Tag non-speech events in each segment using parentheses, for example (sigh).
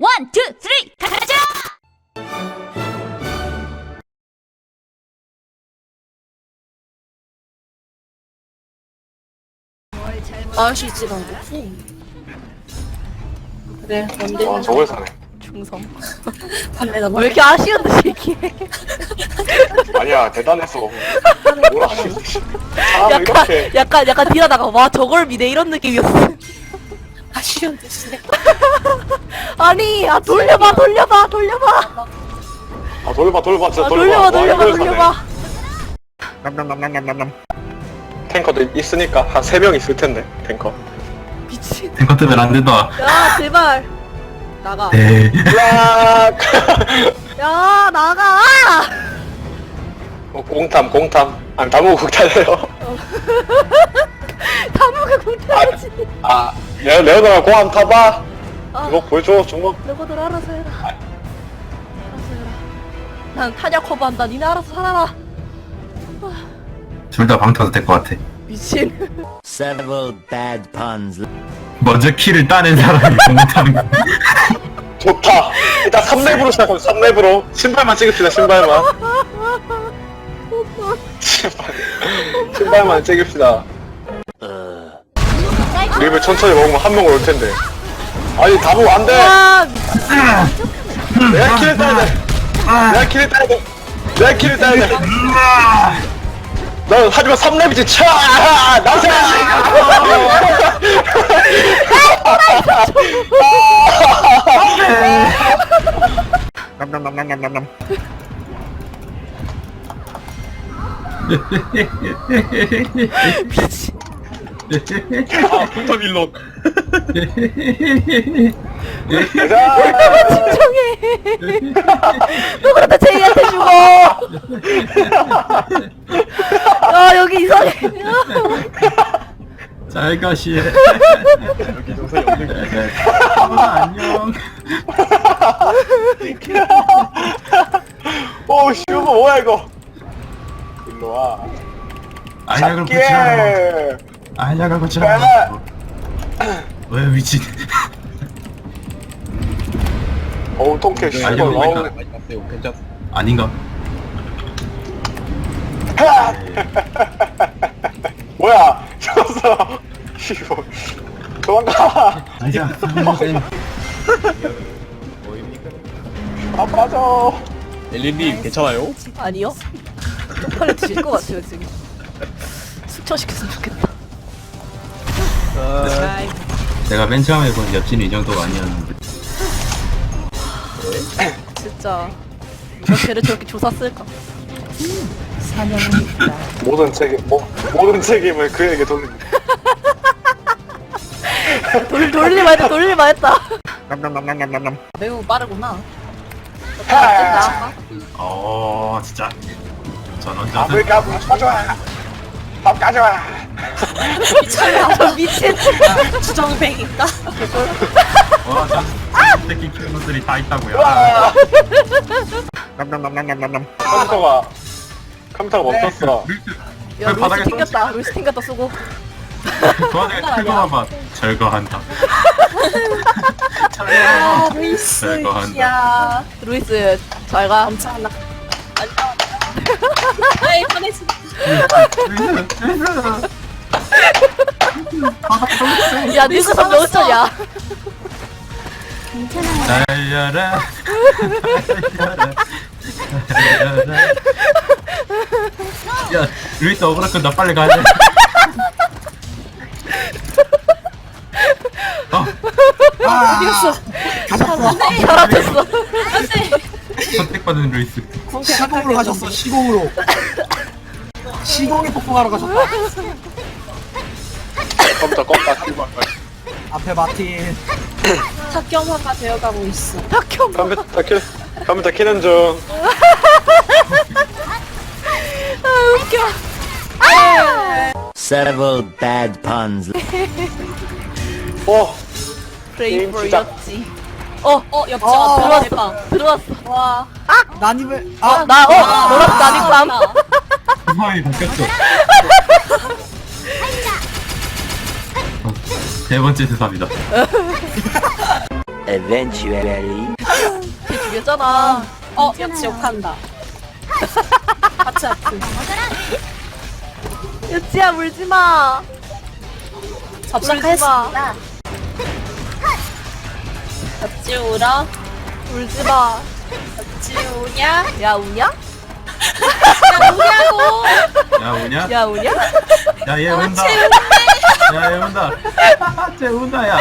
원, 투, 쓰리, 가자! 아저씨 집안 거지? 그래 뭔데? 와 저걸 사네. 중성. (laughs) 판매다 왜 이렇게 아쉬운 듯이 얘기해? 아니야 대단했어 뭐라 사람 (laughs) 약간 이렇게 약간 약간 딜하다가 와 저걸 미네 이런 느낌이었어 아쉬운 듯이 (laughs) 아니 아 돌려봐 돌려봐 돌려봐. 아 돌려봐 돌려봐 진짜 아 돌려봐. 돌려봐 와, 돌려봐. 돌려봐. 남남남남남남 탱커도 있으니까 한 세 명 있을 텐데 탱커. 미친. 탱커 때문에 안 된다. 야 제발. 나가. 네. 야 나가. 어, 공탐 공탐. 아니 다무 공탐이에요 (laughs) 다무가 공태야지. 아 레, 레오나가 공함 타봐? 아 이거 보여줘 주먹 너희들 알아서 해라. 알아서 해라. 난 타냐 커버한다. 니네 알아서 살아라. 둘 다 방타도 될 것 같아. 미친. Several bad puns. 먼저 키를 따낸 사람이 공타는 거. 좋다. 일단 3렙으로 시작합니다 3렙으로. 신발만 찍읍시다 신발만. (laughs) 신발. 신발만 찍읍시다 립을 천천히 먹으면 한 명올 텐데. 아니 다무 안돼! 와. 내가 킬을 따야 돼. 내가 킬을 따야 돼. 내가 킬을 따야 돼. 너 하지만 3렙이지. 차! 나서 남남남남남남 미친 아 포터밀론. 진정해. (laughs) 너 그러다 제이한테 죽어. 야 (laughs) 여기 이상해. (laughs) 잘 가시에. 여기 동선이 없는 거. 아, 안녕. 오 슈퍼 뭐야 이거? 일로와. 알약을 붙이라 고. 알약을 붙이라고. 왜 미친? 어우 통쾌 슈퍼 알약을 나오네 보니까 아닌가? 뭐야 죽었어 슈퍼 (laughs) 도망가 아니야. 아 빠져 엘리님 괜찮아요? 아니요 빨리 드실 것 같아요 지금 숙청시켰으면 아이, 내가 맨 처음에 본 엽진이 이 정도가 아니었는데. 진짜. 누가 쟤를 저렇게 조사 쓸까 모든 책임 뭐, 모든 책임을 그에게 돌립니다. 돌, 돌리마 했다 돌리마 했다 남남남남남남 매우 빠르구나. 어, 진짜. 전원 자세. 까고 가져와 밥 가져와 저 미친 수정뱅인가? 와, 저 새끼 키우는 것들이 다 있다고요. 남남남남남남 컴퓨터가 컴퓨터가 멈췄어 야 루이스 바닥에 튕겼다 루이스 튕겼다 쓰고 그 와중에 (laughs) 철거하면 절거한다. 아, 루이스. 절거한다. 야. 루이스 잘 가 엄청나. 아이, 편해지. 야 니가 좀 넣었잖냐 날려라. 날려라. 야, 루이스 억울할 건나 빨리 가야 돼. 어, 사라졌어. 선택받은 루이스. 시공으로 가셨어 시공으로 시공에 폭풍하러 가셨다. 컴퓨터 껐다 켜고 앞에 마틴. 학경화가 되어가고 있어. 박형 컴퓨터 켜 컴퓨터 켜는 중. (laughs) 아 웃겨. Several bad puns. 어, 브레이브 게임 시작. 였지. 어 어, 옆집 어, 앞에 들어왔어. 들어왔어. 와. 난입을 아. 나 어 너랑 나니까 상황이 바뀌었어. 어, 세 번째 세상이다. Eventually. 걔 죽였잖아. 어, 여치 욕한다. 같이 아프. 여치야 물지 마. 접속하였습니다. 여치 울어? 울지 마. 여치 우냐? 야 우냐? 야, 우냐고! 야 우냐? 야 우냐? 야얘 운다. 야얘 운다. 쟤 운다 야. 야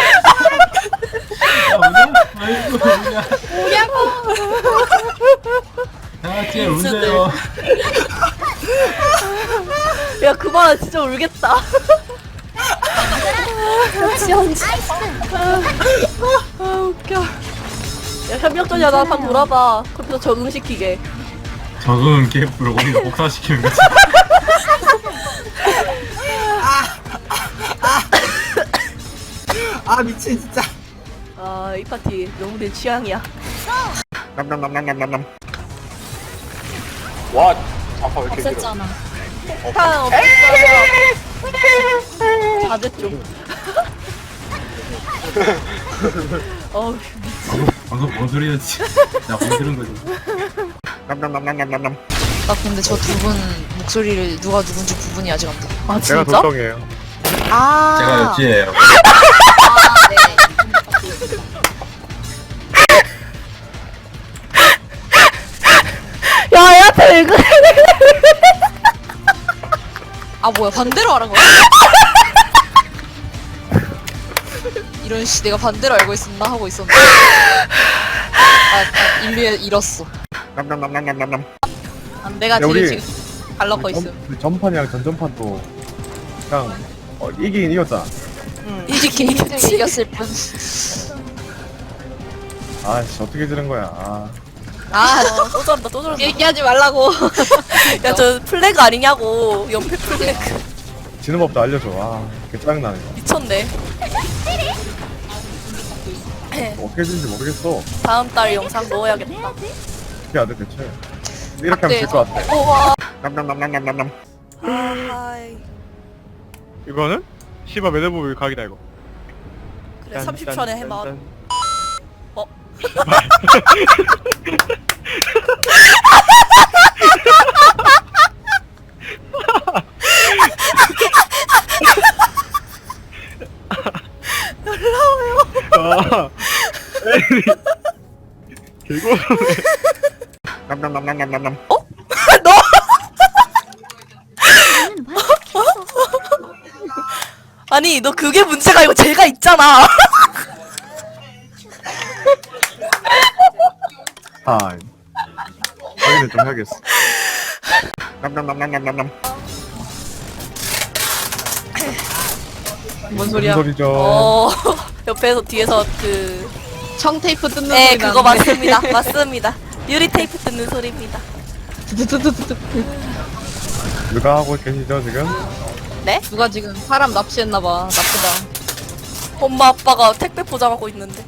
우냐? 아이고 우냐? 우냐고! 야쟤 운대요. 야 그만 진짜 울겠다. 언제? 아 웃겨. 야 협력전이야 나한 돌아봐. 컴퓨터 적응시키게. 적응 갭으로 우리가 복사시키는 거지. 아 미친 진짜 아 이 파티 너무 내 취향이야. 남남남남남남. 와, 아파 왜 이렇게 길어? 없앴잖아. 탕 없었잖아. 자제 좀. 어우 방금 뭔 소리였지? 나못 들은 거지. 남남남남남남. 나 근데 저 두 분 목소리를 누가 누군지 구분이 아직 안 돼. 아 제가 진짜? 돌덩이에요. 아, 제가 여치예요. 아, 네. 야 얘한테 왜 그래? 아 뭐야 반대로 알은 거야? 이런 씨 내가 반대로 알고 있었나 하고 있었는데 아, 아 인류에 잃었어. 남남남남남남. 아, 내가 야, 지금 우리- 지금 갈라고 있음. 전, 전판이랑 전전판도 그냥 어, 이기긴 이겼다. 이렇게 이겼지. 이겼을 뿐. 아씨 어떻게 지는 거야. 아, 아 어, 또 저런다 또 저런다. 얘기하지 말라고. (laughs) 야 저 플래그 아니냐고 연패 플래그 지는 법도 알려줘. 아, 개 짜증 나네. 미쳤네. 어떻게 지는지 모르겠어. 다음 달 영상 넣어야겠다. 어떻게 돼 대체? 이렇게 하면 질것 같아. 우와. 남남남남남남. 하이. 이거는 시바 매듭부 각이다 이거. 그래 30초 안에 해봐. 어? 아, 에이, (laughs) 개고 남남남남남남. (laughs) 너? 아니 너 그게 문제가 아니고 제가 있잖아. 아, 확인을 좀 해야겠어. 남남남남남남. 뭔 무슨 소리야? 소리죠? 어 (laughs) 옆에서 뒤에서 그. 청 테이프 뜯는 네 소리 그거 나는데. 맞습니다. (laughs) 맞습니다. 유리 테이프 뜯는 소리입니다. 누가 하고 계시죠 지금? 누가 지금 사람 납치했나봐. 나쁘다. 엄마 아빠가 택배 포장하고 있는데.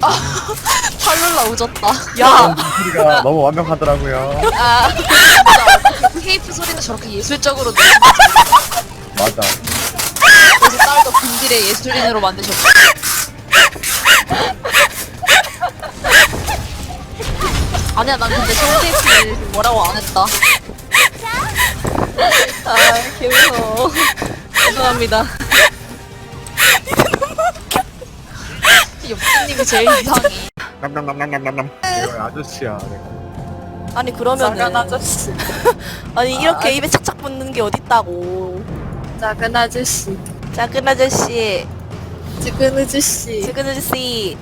(laughs) 팔룰라 오졌다. 야 소리가 너무 완벽하더라고요. 아, 진짜 (laughs) 테이프 소리는 저렇게 예술적으로 맞아. 그래서 딸도 근딜의 예술인으로 만드셨어. (laughs) 아니야, 난 근데 청테이프 뭐라고 안 했다. 아, 개무서워. 죄송합니다. 옆집님이 제일 이상해. 남남남남남남. 내가 아저씨야. 내가. 아니 그러면은 작은 아저씨. 아니 이렇게 입에 착착 붙는 게 어딨다고. 작은 아저씨. 작은 아저씨, 작은 아저씨. 작은 아저씨.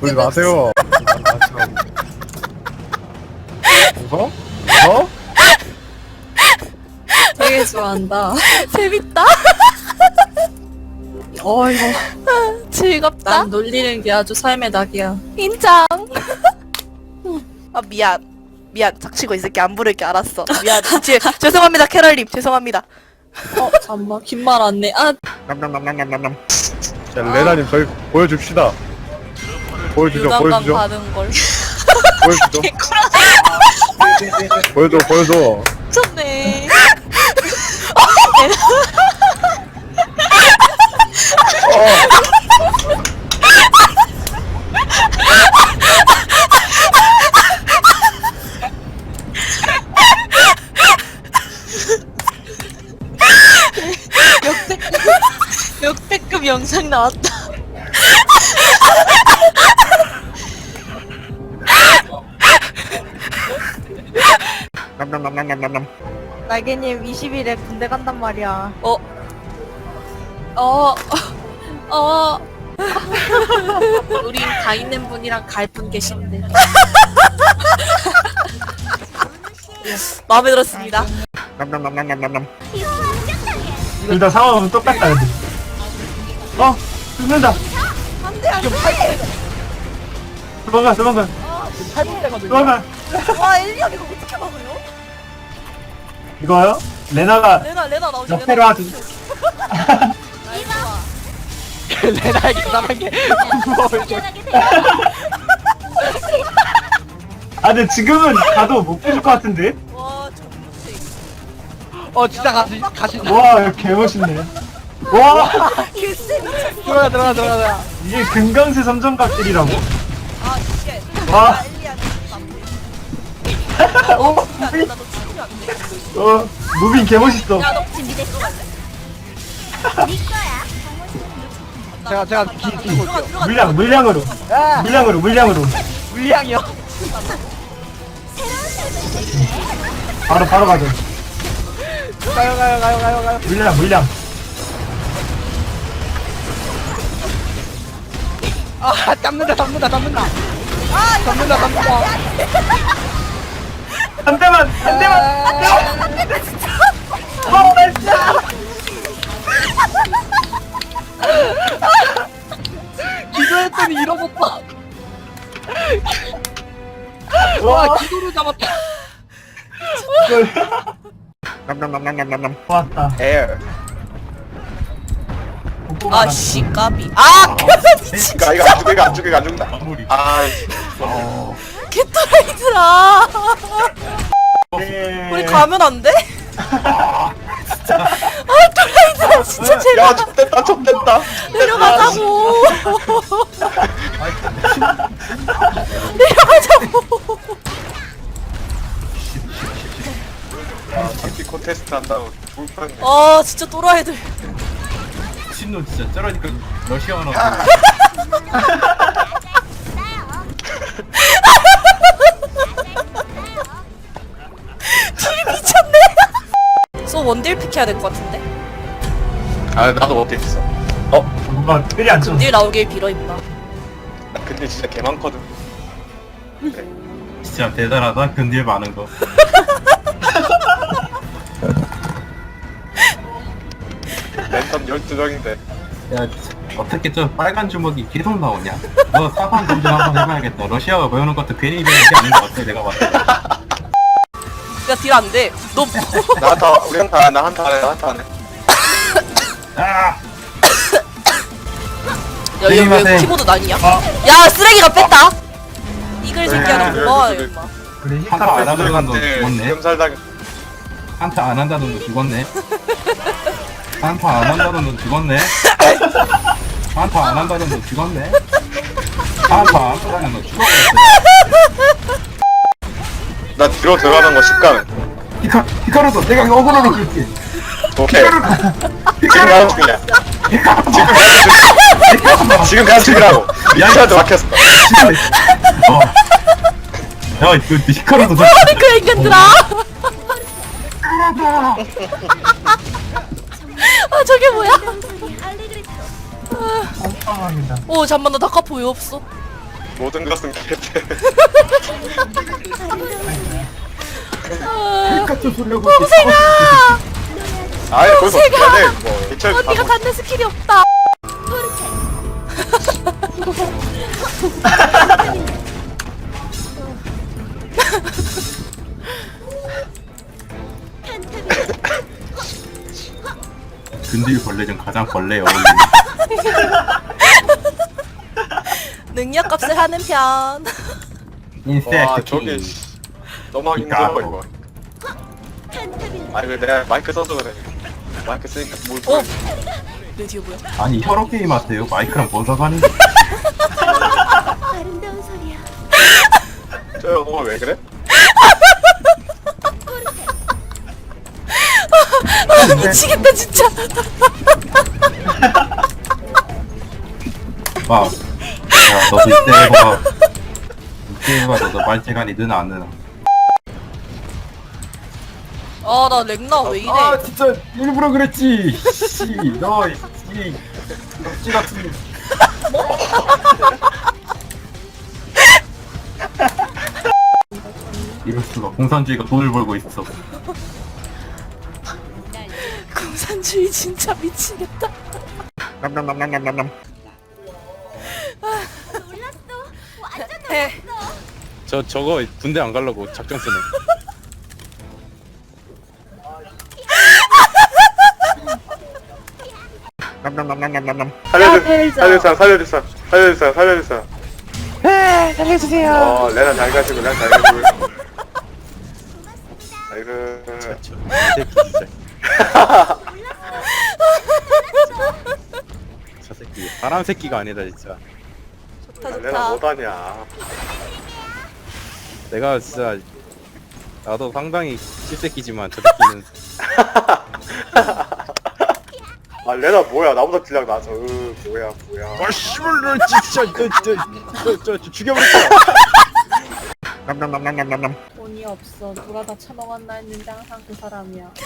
그러지 마세요. 웃어? 웃어? 되게 좋아한다. (laughs) 재밌다. (laughs) 어, 이거. 즐겁다. 난 놀리는 게 아주 삶의 낙이야. 인정. 아 미안. 미안. 작치고 있을게. 안 부를 게. 알았어. 미안. 제, 죄송합니다. 캐럴님. 죄송합니다. 어, 잠깐만. 긴 말안 내. 아, 남남남남남남. 자, 레나님 저희 보여줍시다. 보여주죠, 유단감 보여주죠, 받은 걸. 보여주죠. (laughs) 보여줘 보여줘 미쳤네. 어. 역대 역대급 영상 나왔다. 남남남남남남. 날개님 20일에 군대 간단 말이야. 어. 어. 어. (laughs) 우리 다 있는 분이랑 갈 분 계신데. (laughs) 마음에 들었습니다. 남남남남남남. 일단 상황은 똑같다 근데 어 죽는다 안돼 안돼. 도망가 도망가 도망가 와 엘리언 이거 어떻게 막아요? 이거요? 레나가 레나 레나 나오지. 옆에로 하지 (laughs) 레나에게 사는 게아 근데 지금은 가도 못 빼줄 것 같은데? 와 정무생. 어 진짜 가시 가시 와 개멋있네 와. 들어가 들어가 들어가 들어가. 이게 금강새 삼정각들이라고? 아 이게. 와. 아, 엘리언 안돼. 어, 치면 안 돼. 어 무빙 개멋있어 야너 준비됐어 갈래? 제가 제가 기 들어가 올게요. 들어가. 물량 물량으로 아 물량으로 물량으로 물량이요. 바로 바로 가자 가요 가요 가요 가요 가요. 물량 물량 아 잡는다 잡는다 잡는다. 아 잡는다 잡는다. 한 대만 한 대만 한 대만 어 나이스 기도했더니 잃어먹다. 와와 기도를 잡았다. 이걸 남남남남남남. 좋았다 에어. 아, 씨, 까비. 아, (laughs) 미친. 이거 이거 안 죽어 이거 안 죽어 이거 안 죽는다. 마무리 아. 개토라이들아. 네. 우리 가면 안 돼? 아, 토라이들아, 진짜 제발 야 좁됐다 좁됐다. 내려가자고. 내려가자고. 뷰티 콘테스트 한다고 죽을 뻔했네. 아, 진짜 또라이들. 신노 진짜 쩔으니까 러시아어로 미 원딜 픽해야 될 것 같은데. 아 나도 못했어 어 뭔가 때리 안 쳤어 딜 나오길 빌어 임마. 나 근데 진짜 개 많거든. 진짜 대단하다 근딜 많은 거 (laughs) 랜턴 12장인데. 야, 어떻게 저 빨간 주먹이 계속 나오냐? 너 사방 검증 한번 해봐야겠다. 러시아어 배우는 것도 괜히 배우는 게 아닌 것 같아, 내가 봤을 때. 야, 딜안 돼. 너 뭐. 나 한타 우리 한타 나 한타 안해 나 한타 안해. 아! 야, 얘 게임하세. 왜 키보드 난이야? 어. 야, 쓰레기가 뺐다. 이글 새끼야, 고마워요, 네, 임마. 그래, 한타 안너 네, 죽었네. 살다가 한타 안 한다는 너 죽었네. 한타 안 한다는 너 죽었네. 한타 안 한다는 너 죽었네. 한타 안 한다는 너 죽었네. 나 뒤로 들어가는 거 10강. 히카, 히카루도 내가 어그로로 끌게. 오케이. 지금 가는 중이야. 지금 지금 가는 중이라고. 미쳐도 막혔어. 어. 야, 이거 히카루도 저그 인간들아. 아, 저게 뭐야? 상황이다. 오, 잠만, 나 다 카포 왜 없어? 모든 것은 개패. 아. 동생아! 아예 거기서 어떻게 해야 돼? 뭐 언니가 갖는 스킬이 없다. 근딜 벌레 중 가장 벌레에 어울리는. (laughs) 능력 값을 하는 편. (laughs) 인섹트. 와 저게 씨, 너무 하기 힘들어 이거. 아 이거 내가 마이크 써서 그래. 마이크 쓰니까 뭘 어? 뒤에 뭐야? 아니 혈압 게임 하세요? 마이크랑 뭔 상관인데? 저 영어 왜 그래? 아, 미치겠다, 진짜. 봐. 야, 너도 이때 해봐. 이때 해봐, 너도 말재간이 느나 안 느나. 아 나 렉나 왜 이래 아, 진짜 일부러 그랬지. 씨, 너, 이, 덕지 같은. 이럴 수가 공산주의가 돈을 벌고 있어. 공산주의 진짜 미치겠다. 남남남남남 남. 저 저거 군대 안 가려고 작전 쓰네. 남남남남남남. 사람 살려줄 사람 살려줄 사람. 네, 살려주세요. 어 레나 잘 가시고 레나 잘 가시고. 아이고. 저 (laughs) 새끼 진짜. 저 새끼 사람 새끼가 아니다 진짜. 좋다 레나 좋다 못하냐. 내가 진짜 나도 상당히 씹새끼지만 저 새끼는 (laughs) 아 레나 뭐야 나보다 질량 낮아. 으 뭐야 뭐야. 아 씨발 너 진짜 저저저 죽여버렸어. 남남남남남남. 돈이 없어. 누가 다 처먹었나 했는데 항상 그 사람이야. (laughs)